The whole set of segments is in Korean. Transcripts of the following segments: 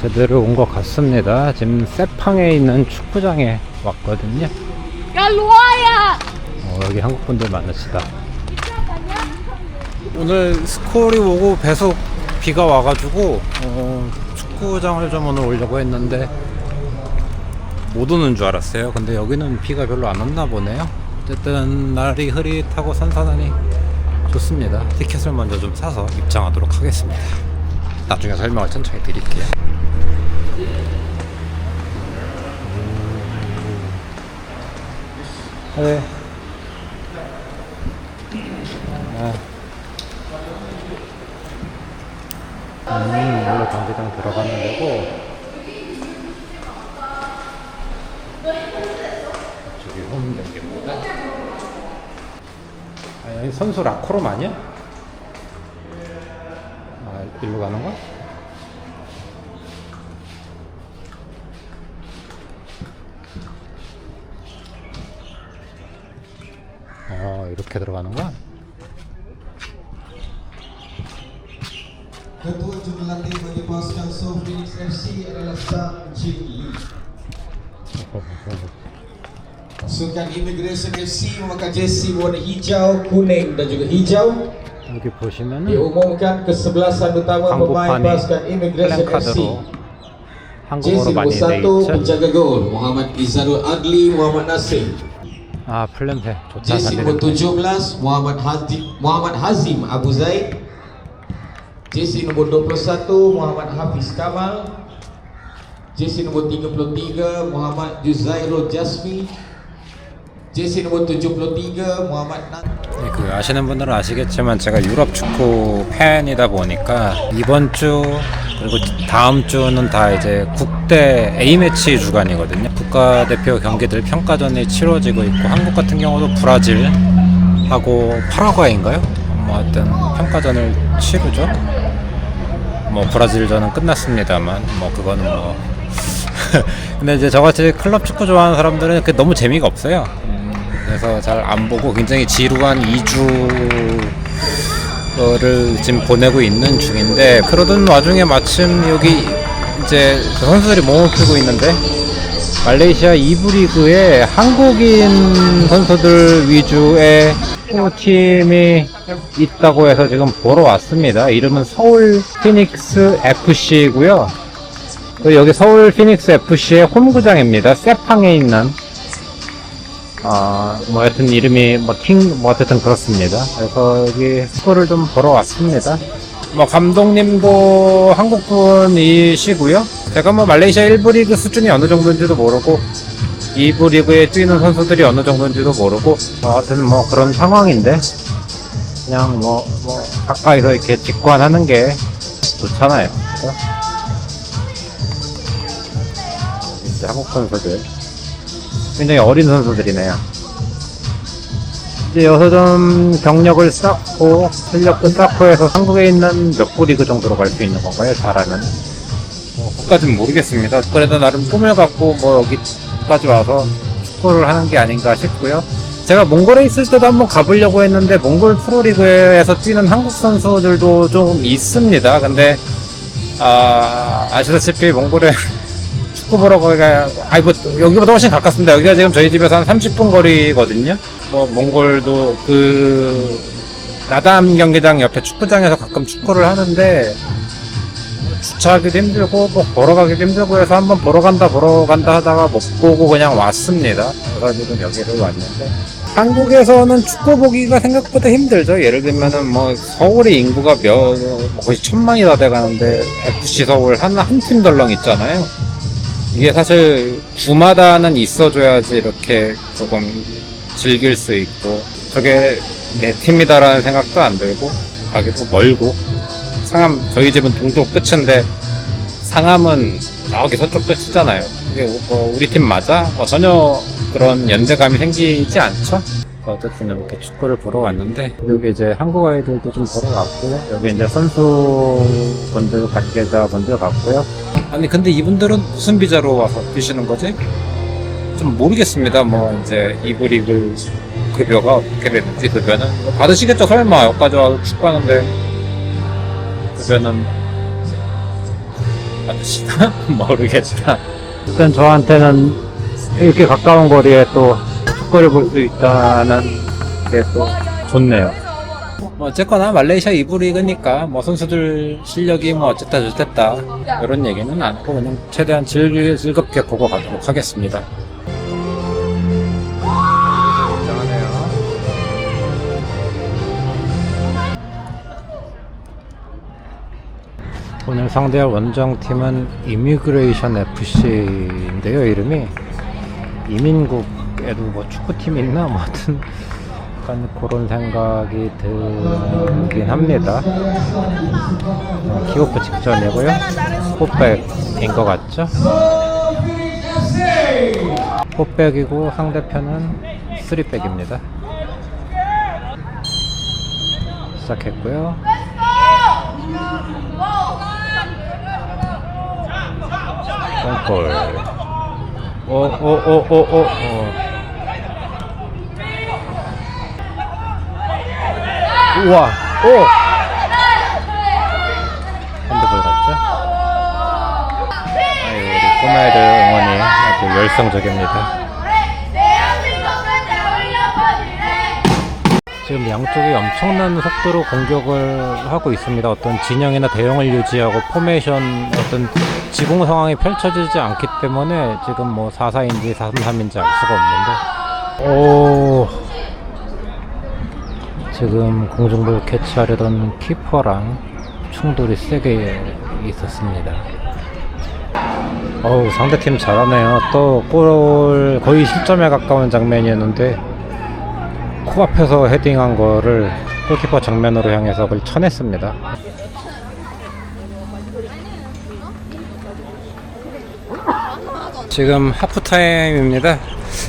제대로 온 것 같습니다. 지금 세팡에 있는 축구장에 왔거든요. 야 로아야 어, 여기 한국 분들 많으시다. 오늘 스코어리 오고 배속 비가 와가지고 어, 축구장을 좀 오늘 오려고 했는데 못 오는 줄 알았어요. 근데 여기는 비가 별로 안 왔나 보네요. 어쨌든 날이 흐릿하고 선선하니 좋습니다. 티켓을 먼저 좀 사서 입장하도록 하겠습니다. 나중에 설명을 천천히 드릴게요. 네. 음, 원래 경기장 들어가는 데고 저기 홈 경기입니다. 아, 여기 선수 라코롬 아니야? 아, 일로 가는 거야? 어, 이렇게 들어가는 거야? Ketua Jurulatih bagi pasukan Seoul Phoenix FC adalah Sang Jin Lee. Pasukan Immigration FC memakai jersey warna hijau, kuning dan juga hijau. 여기 보시면은 Diumumkan kesebelasan utama pemain 한국판이 pasukan Immigration FC. 플랜카드로 한국어로 Jersey 많이 nombor 돼 satu 있죠. penjaga gol Muhammad Izarul Adli Muhammad Nasir. 아 플랜페 좋다 nombor 되네. 17 Muhammad Hazim Muhammad Hazim Abu Zaid. Jersey nombor 21 Muhammad Hafiz Kamal. Jersey nombor 33 Muhammad Juzairul Jasmi. Jersey nombor 73 Muhammad Nan 네, 그 아시는 분들은 아시겠지만 제가 유럽 축구 팬이다 보니까 이번 주 그리고 다음 주는 다 이제 국대 A 매치 주간이거든요. 국가대표 경기들 평가전이 치러지고 있고 한국 같은 경우도 브라질하고 파라과이인가요? 뭐 하여튼 평가전을 치르죠. 뭐 브라질전은 끝났습니다만 뭐 그거는 뭐 근데 이제 저같이 클럽 축구 좋아하는 사람들은 그게 너무 재미가 없어요. 음, 그래서 잘 안 보고 굉장히 지루한 2주 를 지금 보내고 있는 중인데 그러던 와중에 마침 여기 이제 그 선수들이 몸을 풀고 있는데 말레이시아 2부 리그에 한국인 선수들 위주의 팀이 있다고 해서 지금 보러 왔습니다. 이름은 서울 피닉스 FC고요. 그 여기 서울 피닉스 FC의 홈구장입니다. 세팡에 있는 아, 뭐 하여튼 이름이 뭐 킹, 뭐 어쨌든 그렇습니다. 그래서 여기 스코를 좀 보러 왔습니다. 뭐 감독님도 한국 분이시고요. 제가 뭐 말레이시아 1부 리그 수준이 어느 정도인지도 모르고 2부 리그에 뛰는 선수들이 어느 정도인지도 모르고 뭐 하여튼 뭐 그런 상황인데 그냥 뭐, 뭐 가까이서 이렇게 직관하는 게 좋잖아요. 그죠? 이제 한국 선수들 굉장히 어린 선수들이네요. 이제 여기서 좀 경력을 쌓고 실력도 쌓고 해서 한국에 있는 몇 부 리그 정도로 갈 수 있는 건가요? 잘하면? 뭐 그까진 모르겠습니다. 그래도 나름 꿈을 갖고 뭐 여기까지 와서 축구를 하는 게 아닌가 싶고요. 제가 몽골에 있을 때도 한번 가보려고 했는데 몽골 프로리그에서 뛰는 한국 선수들도 좀 있습니다. 근데 아, 아시다시피 몽골에 축구 보러 가기가 아이 뭐 여기보다 훨씬 가깝습니다. 여기가 지금 저희 집에서 한 30분 거리거든요. 뭐 몽골도 그 나담 경기장 옆에 축구장에서 가끔 축구를 하는데 주차하기도 힘들고 뭐 보러 가기도 힘들고 해서 한번 보러 간다 보러 간다 하다가 못 보고 그냥 왔습니다. 그래가지고 여기를 왔는데 한국에서는 축구 보기가 생각보다 힘들죠. 예를 들면은 뭐 서울의 인구가 몇뭐 거의 천만이 다 돼가는데 FC 서울 한 한 팀 덜렁 있잖아요. 이게 사실 주마다는 있어줘야지 이렇게 조금 즐길 수 있고 저게 내 팀이다라는 생각도 안 들고 가기도 멀고 상암 저희 집은 동쪽 끝인데 상암은 저기 서쪽 끝이잖아요. 이게 뭐 우리 팀 맞아? 뭐 전혀 그런 연대감이 생기지 않죠? 어쨌든 이렇게 축구를 보러 왔는데 여기 이제 한국 아이들도 좀 보러 왔고요. 여기 이제 선수분들 관계자분들 같고요. 아니 근데 이분들은 무슨 비자로 와서 뛰시는 거지? 좀 모르겠습니다. 뭐 이제 이브 리그 급여가 어떻게 되는지 급여는 뭐 받으시겠죠 설마 여기까지 와서 축구하는데 급여는 받으시나? 모르겠다. 일단 저한테는 이렇게 가까운 거리에 또 축구를 볼 수 있다는 게 또 좋네요. 뭐 어쨌거나 말레이시아 2부 리그니까 뭐 선수들 실력이 뭐 어쨌다 저쨌다 이런 얘기는 않고 그냥 최대한 즐기, 즐겁게 보고 가도록 하겠습니다. 오늘 상대할 원정팀은 이미그레이션 FC인데요 이름이 이민국 에도 뭐 축구팀이 있나? 뭐 하여튼 약간 그런 생각이 들긴 합니다. 어, 키오프 직전이고요. 포백인 것 같죠? 포백이고 상대편은 쓰리백입니다. 시작했고요. 똥골 어, 오오 오 오 오 우와. 오. 핸드볼 같죠? 아유 우리 꼬마애들 응원이 아주 열성적입니다. 지금 양쪽이 엄청난 속도로 공격을 하고 있습니다. 어떤 진영이나 대형을 유지하고 포메이션 어떤 지공 상황이 펼쳐지지 않기 때문에 지금 뭐 4-4인지 4-3-3인지 알 수가 없는데. 오 지금 공중볼 캐치하려던 키퍼랑 충돌이 세게 있었습니다. 어우 상대팀 잘하네요. 또 골 거의 실점에 가까운 장면이었는데 코앞에서 헤딩한 거를 골키퍼 정면으로 향해서 그걸 쳐냈습니다. 지금 하프타임입니다.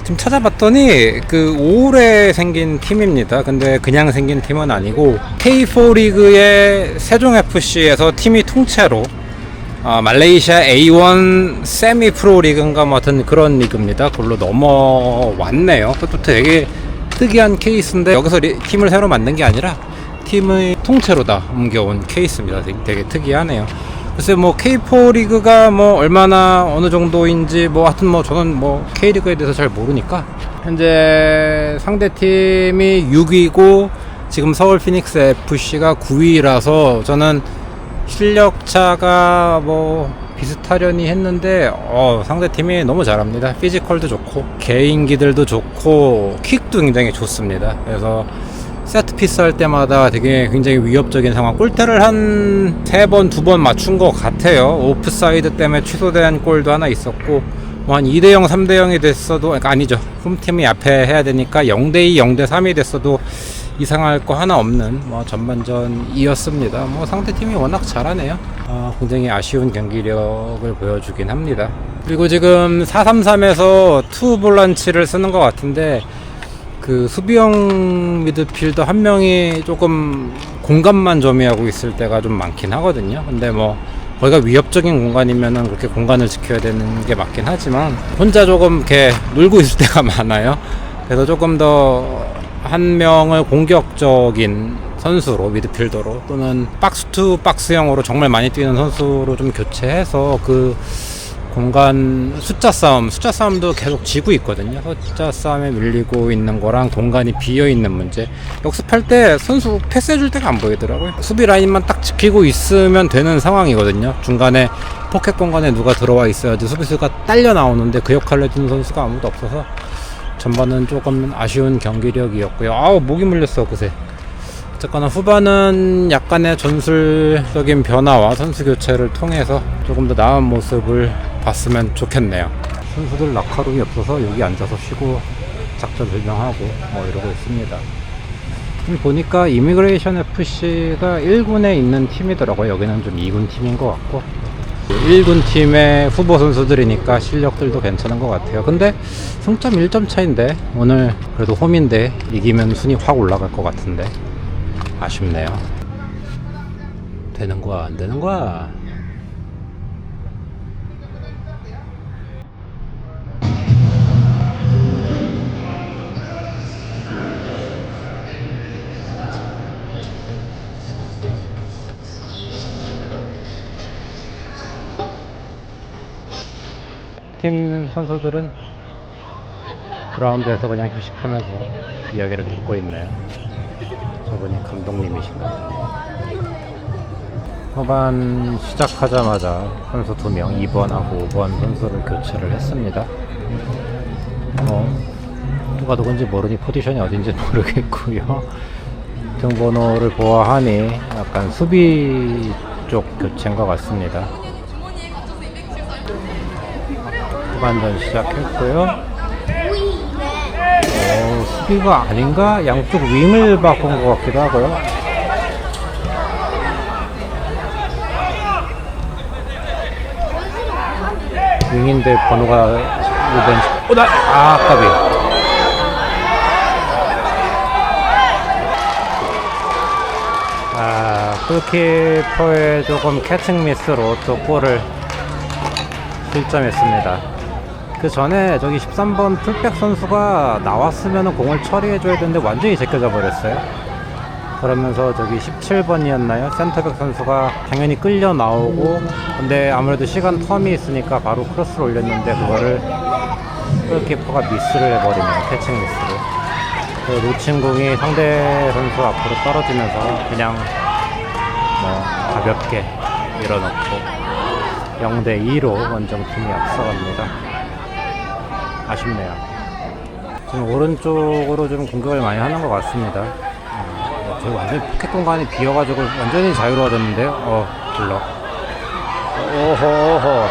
지금 찾아봤더니 그 5월에 생긴 팀입니다. 근데 그냥 생긴 팀은 아니고 K4 리그의 세종FC에서 팀이 통째로 어, 말레이시아 A1 세미 프로 리그인가 뭐 하여튼 그런 리그입니다. 그걸로 넘어왔네요. 그것도 되게 특이한 케이스인데 여기서 리- 팀을 새로 만든 게 아니라 팀의 통째로 다 옮겨온 케이스입니다. 되게, 되게 특이하네요. 글쎄 뭐 K4 리그가 뭐 얼마나 어느 정도인지 뭐 하여튼 뭐 저는 뭐 K 리그에 대해서 잘 모르니까 현재 상대 팀이 6위고 지금 서울 피닉스 FC가 9위라서 저는 실력 차가 뭐 비슷하려니 했는데 어, 상대 팀이 너무 잘합니다. 피지컬도 좋고 개인기들도 좋고 킥도 굉장히 좋습니다. 그래서 세트 피스 할 때마다 되게 굉장히 위협적인 상황. 골대를 한 세 번, 두 번 맞춘 것 같아요. 오프사이드 때문에 취소된 골도 하나 있었고, 뭐 한 2대0, 3대0이 됐어도, 그러니까 아니죠. 홈팀이 앞에 해야 되니까 0대2, 0대3이 됐어도 이상할 거 하나 없는 뭐 전반전이었습니다. 뭐 상대팀이 워낙 잘하네요. 아, 굉장히 아쉬운 경기력을 보여주긴 합니다. 그리고 지금 4-3-3에서 투 볼란치를 쓰는 것 같은데 그 수비형 미드필더 한 명이 조금 공간만 점유하고 있을 때가 좀 많긴 하거든요. 근데 뭐 거기가 위협적인 공간이면은 그렇게 공간을 지켜야 되는 게 맞긴 하지만 혼자 조금 이렇게 놀고 있을 때가 많아요. 그래서 조금 더 한 명을 공격적인 선수로 미드필더로 또는 박스 투 박스형으로 정말 많이 뛰는 선수로 좀 교체해서 그 공간 숫자 싸움, 숫자 싸움도 계속 지고 있거든요. 숫자 싸움에 밀리고 있는 거랑 공간이 비어 있는 문제. 역습할 때 선수 패스해줄 때가 안 보이더라고요. 수비 라인만 딱 지키고 있으면 되는 상황이거든요. 중간에 포켓 공간에 누가 들어와 있어야지 수비수가 딸려 나오는데 그 역할을 해주는 선수가 아무도 없어서 전반은 조금 아쉬운 경기력이었고요. 아우 목이 물렸어 그새. 어쨌거나 후반은 약간의 전술적인 변화와 선수 교체를 통해서 조금 더 나은 모습을 봤으면 좋겠네요. 선수들 낙하룸이 없어서 여기 앉아서 쉬고 작전 설명하고 뭐 이러고 있습니다. 보니까 이미그레이션 FC가 1군에 있는 팀이더라고요. 여기는 좀 2군 팀인 것 같고 1군 팀의 후보 선수들이니까 실력들도 괜찮은 것 같아요. 근데 승점 1점 차인데 오늘 그래도 홈인데 이기면 순위 확 올라갈 것 같은데 아쉽네요. 되는 거야, 안 되는 거야? 팀 선수들은 그라운드에서 그냥 휴식하면서 이야기를 듣고 있네요. 저분이 감독님이신가. 후반 시작하자마자 선수 2명, 2번하고 5번 선수를 교체를 했습니다. 어, 누가 누군지 모르니 포지션이 어딘지 모르겠고요. 등번호를 보아하니 약간 수비 쪽 교체인 것 같습니다. 후반전 시작했고요. 어, 수비가 아닌가? 양쪽 윙을 바꾼 것 같기도 하고요. 윙인데 번호가 5번. 어, 나, 아, 까비. 아, 골키퍼의 조금 캐칭 미스로 또 골을 실점했습니다. 그 전에 저기 13번 풀백 선수가 나왔으면 공을 처리해줘야 되는데 완전히 제껴져 버렸어요. 그러면서 저기 17번이었나요? 센터백 선수가 당연히 끌려 나오고 근데 아무래도 시간 텀이 있으니까 바로 크로스를 올렸는데 그거를 골키퍼가 미스를 해버리네요. 캐칭 미스를. 그 놓친 공이 상대 선수 앞으로 떨어지면서 그냥 뭐 가볍게 밀어넣고 0대 2로 원정팀이 앞서갑니다. 아쉽네요. 지금 오른쪽으로 좀 공격을 많이 하는 것 같습니다. 어, 저 완전히 포켓 공간이 비어가지고 완전히 자유로워졌는데요. 어, 블럭. 오호, 오호.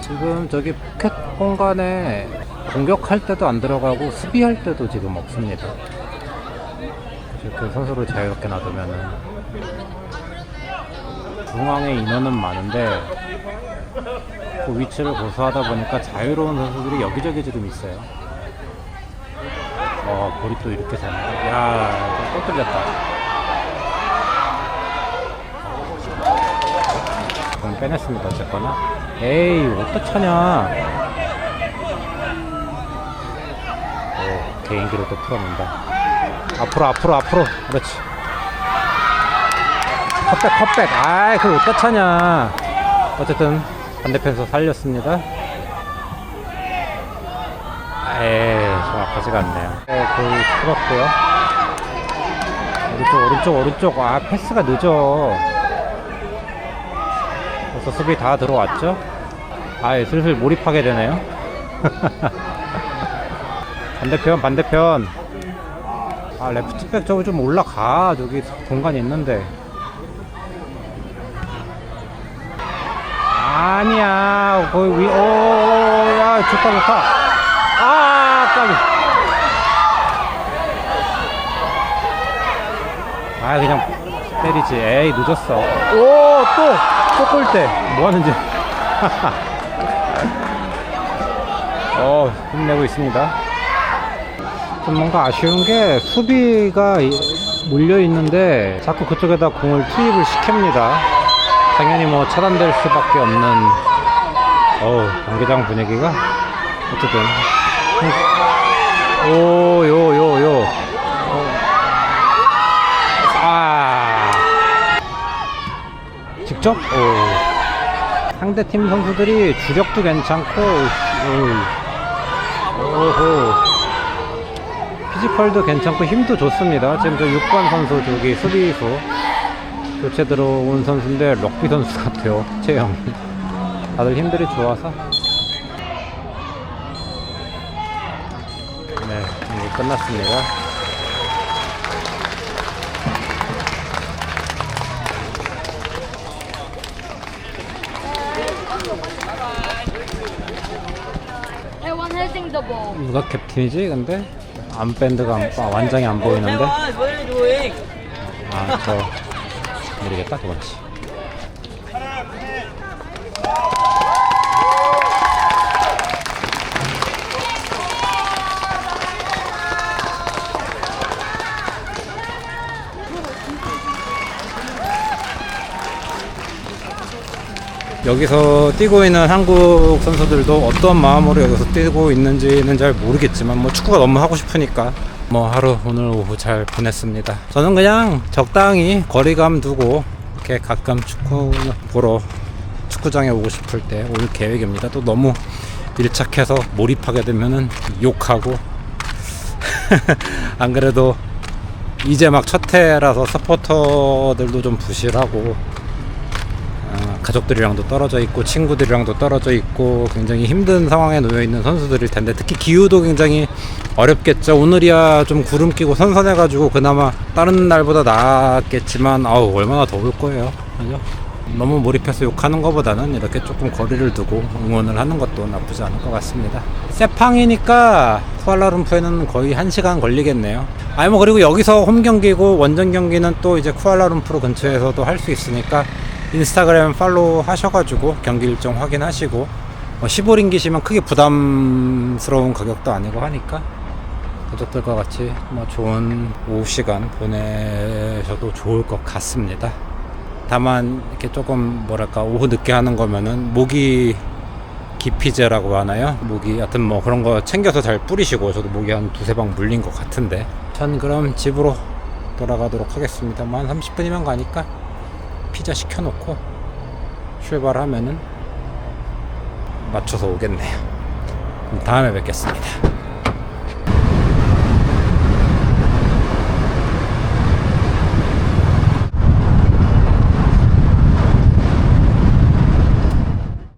지금 저기 포켓 공간에 공격할 때도 안 들어가고 수비할 때도 지금 없습니다. 이렇게 선수를 자유롭게 놔두면은 중앙에 인원은 많은데 그 위치를 고수하다 보니까 자유로운 선수들이 여기저기 지금 있어요. 어, 볼이 또 이렇게 되네. 야, 또 뚫렸다. 공 빼냈습니다, 어쨌거나. 에이, 어떡 차냐. 오, 개인기로 또 풀어낸다. 앞으로, 앞으로, 앞으로. 그렇지. 컵백, 컵백. 아이, 그걸 어떡 차냐. 어쨌든, 반대편에서 살렸습니다. 에이, 정확하지가 않네요. 네, 거의 풀었고요. 오른쪽, 오른쪽, 오른쪽. 아, 패스가 늦어. 벌써 수비 다 들어왔죠? 아예 슬슬 몰입하게 되네요. 반대편, 반대편. 아, 레프트백 저기 좀 올라가. 저기 공간이 있는데. 아니야. 거기 위, 오, 야, 좋다, 좋다. 아, 까비. 아, 그냥 때리지. 에이, 늦었어. 오, 또, 또 골대. 뭐 하는지. 어, 힘내고 있습니다. 좀 뭔가 아쉬운 게 수비가 몰려 있는데 자꾸 그쪽에다 공을 투입을 시킵니다. 당연히 뭐 차단될 수밖에 없는 어우 경기장 분위기가? 어쨌든. 오요요 요. 아. 직접? 오. 상대 팀 선수들이 주력도 괜찮고 오, 오호. 피지컬도 괜찮고 힘도 좋습니다. 지금 저 6번 선수 저기 수비수 교체 들어온 선수인데 럭비 선수 같아요. 체형. 다들 힘들이 좋아서. 네, 이제 끝났습니다. 누가 캡틴이지? 근데 암밴드가 안, 아, 완장이 안 보이는데. 아, 저 모르겠다. 그렇지. 여기서 뛰고 있는 한국 선수들도 어떤 마음으로 여기서 뛰고 있는지는 잘 모르겠지만 뭐 축구가 너무 하고 싶으니까 뭐 하루 오늘 오후 잘 보냈습니다. 저는 그냥 적당히 거리감 두고 이렇게 가끔 축구 보러 축구장에 오고 싶을 때 올 계획입니다. 또 너무 밀착해서 몰입하게 되면은 욕하고 안 그래도 이제 막 첫 해라서 서포터들도 좀 부실하고 어, 가족들이랑도 떨어져 있고 친구들이랑도 떨어져 있고 굉장히 힘든 상황에 놓여 있는 선수들일 텐데 특히 기후도 굉장히 어렵겠죠. 오늘이야 좀 구름 끼고 선선해가지고 그나마 다른 날보다 나았겠지만 아우 얼마나 더울 거예요. 그죠? 너무 몰입해서 욕하는 것보다는 이렇게 조금 거리를 두고 응원을 하는 것도 나쁘지 않을 것 같습니다. 세팡이니까 쿠알라룸푸에는 거의 1시간 걸리겠네요. 아니 뭐 그리고 여기서 홈 경기고 원정 경기는 또 이제 쿠알라룸푸르 근처에서도 할 수 있으니까 인스타그램 팔로우 하셔가지고 경기 일정 확인하시고 뭐 15링기시면 크게 부담스러운 가격도 아니고 하니까 가족들과 같이 뭐 좋은 오후 시간 보내셔도 좋을 것 같습니다. 다만 이렇게 조금 뭐랄까 오후 늦게 하는 거면은 모기 기피제라고 하나요? 모기 하여튼 뭐 그런 거 챙겨서 잘 뿌리시고 저도 모기 한 두세 방 물린 것 같은데 전 그럼 집으로 돌아가도록 하겠습니다. 뭐한 30분이면 가니까 피자 시켜놓고 출발하면은 맞춰서 오겠네요. 다음에 뵙겠습니다.